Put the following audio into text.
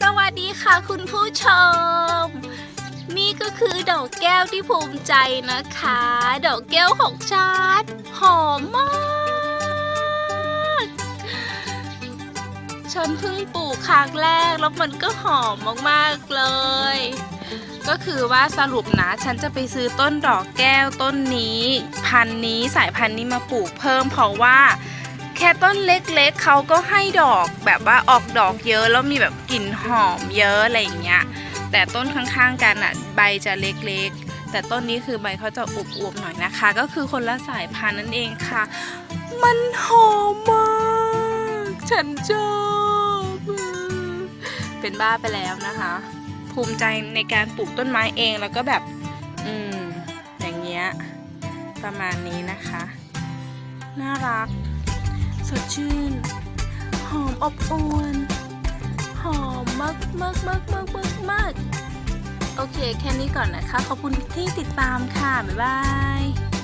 สวัสดีค่ะคุณผู้ชม นี่ก็คือดอกแก้วที่ภูมิใจนะคะ ดอกแก้วของฉันหอมมากฉันเพิ่งปลูกครั้งแรกแล้วมันก็หอมมากๆเลย ก็คือว่าสรุปนะฉันจะไปซื้อต้นดอกแก้วต้นนี้ พันนี้สายพันธุ์นี้มาปลูกเพิ่มเพราะว่า แค่ต้นเล็กๆเขาก็ให้ดอกแบบว่าออกดอกเยอะแล้วมีแบบกลิ่นหอมเยอะอะไรอย่างเงี้ยแต่ต้นข้างๆกันอะใบจะเล็กๆ แต่ต้นนี้คือใบเขาจะอวบๆหน่อยนะคะ ก็คือคนละสายพันธุ์นั่นเองค่ะ มันหอมมากฉันชอบเป็นบ้าไปแล้วนะคะ ภูมิใจในการปลูกต้นไม้เองแล้วก็แบบอืมอย่างเงี้ยประมาณนี้นะคะ น่ารัก สดชื่น หอมอบอวลหอมมากมากมากมากมากมากโอเค แค่นี้ก่อนนะคะ ขอบคุณที่ติดตามค่ะ บ๊ายบาย